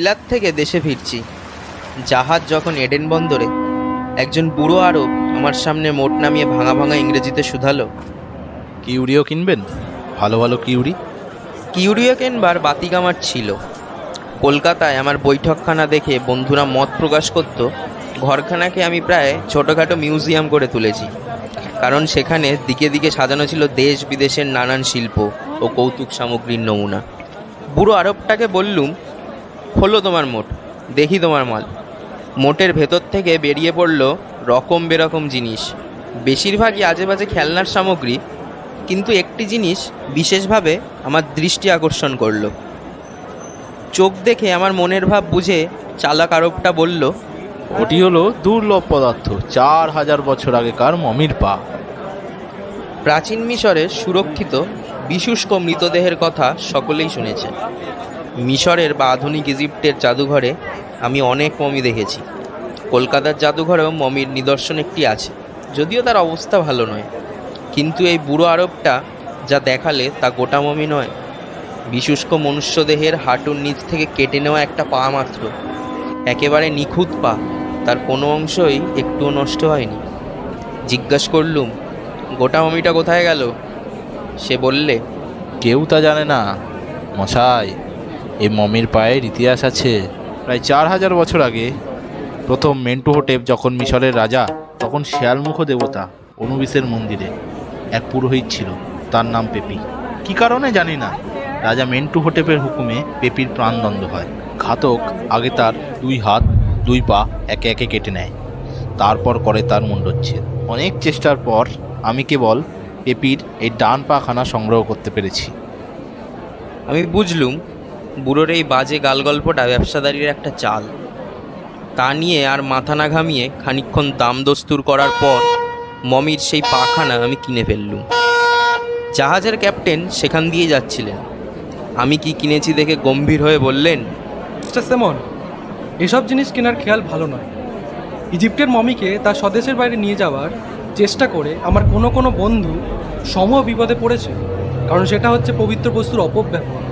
বিলাত থেকে দেশে ফিরছি। জাহাজ যখন এডেন বন্দরে একজন বুড়ো আরব আমার সামনে মোট নামিয়ে ভাঙা ভাঙা ইংরেজিতে শুধালো কিউরিও কিনবেন? ভালো ভালো কিউরি। কিউরিও কেনবার বাতিক আমার ছিল। কলকাতায় আমার বৈঠকখানা দেখে বন্ধুরা মত প্রকাশ করত ঘরখানাকে আমি প্রায় ছোটোখাটো মিউজিয়াম করে তুলেছি। কারণ সেখানে দিকে দিকে সাজানো ছিল দেশ বিদেশের নানান শিল্প ও কৌতুক সামগ্রীর নমুনা। বুড়ো আরবটাকে বললুম হলো তোমার মোট দেখি তোমার মাল। মোটের ভেতর থেকে বেরিয়ে পড়ল রকম বেরকম জিনিস। বেশিরভাগই আজে বাজে খেলনার সামগ্রী কিন্তু একটি জিনিস বিশেষভাবে আমার দৃষ্টি আকর্ষণ করল। চোখ দেখে আমার মনের ভাব বুঝে চালাক আরবটা বলল ওটি হলো দুর্লভ পদার্থ চার হাজার বছর আগেকার মমির পা। প্রাচীন মিশরের সুরক্ষিত বিশুষ্ক মৃতদেহের কথা সকলেই শুনেছে। মিশরের বা আধুনিক ইজিপ্টের জাদুঘরে আমি অনেক মমি দেখেছি। কলকাতার জাদুঘরেও মমির নিদর্শন একটি আছে। যদিও তার অবস্থা ভালো নয়। কিন্তু এই বুড়ো আরবটা যা দেখালে তা গোটা মমি নয়। বিশুষ্ক মনুষ্যদেহের হাঁটুর নিচ থেকে কেটে নেওয়া একটা পা মাত্র। একেবারে নিখুঁত পা। তার কোনো অংশই একটুও নষ্ট হয়নি। জিজ্ঞাস করলুম, গোটা মমিটা কোথায় গেল? সে বললে, কেউ তা জানে না, মশাই। এই মমির পায়ের ইতিহাস আছে। প্রায় চার হাজার বছর আগে প্রথম মেন্টু হোটেপ যখন মিশরের রাজা, তখন শেয়ালমুখ দেবতা অনুবিসের মন্দিরে এক পুরোহিত ছিল, তার নাম পেপি। কি কারণে জানি না। রাজা মেন্টু হোটেপের হুকুমে পেপির প্রাণদণ্ড হয়। ঘাতক আগে তার দুই হাত, দুই পা একে একে কেটে নেয়। তারপর করে তার মুন্ডচ্ছেদ। অনেক চেষ্টার পর আমি কেবল পেপির এই ডান পাখানা সংগ্রহ করতে পেরেছি। আমি বুঝলুম বুড়োর এই বাজে গালগল্পটা ব্যবসাদারির একটা চাল। তা নিয়ে আর মাথা না ঘামিয়ে খানিকক্ষণ দাম দস্তুর করার পর মমির সেই পাখানা আমি কিনে ফেললুম। জাহাজের ক্যাপ্টেন সেখান দিয়ে যাচ্ছিলেন। আমি কি কিনেছি দেখে গম্ভীর হয়ে বললেন সেমন, এসব জিনিস কেনার খেয়াল ভালো নয়। ইজিপ্টের মমিকে তার স্বদেশের বাইরে নিয়ে যাওয়ার চেষ্টা করে আমার কোনো কোনো বন্ধু সম বিপদে পড়েছে, কারণ সেটা হচ্ছে পবিত্র বস্তুর অপব্যবহার।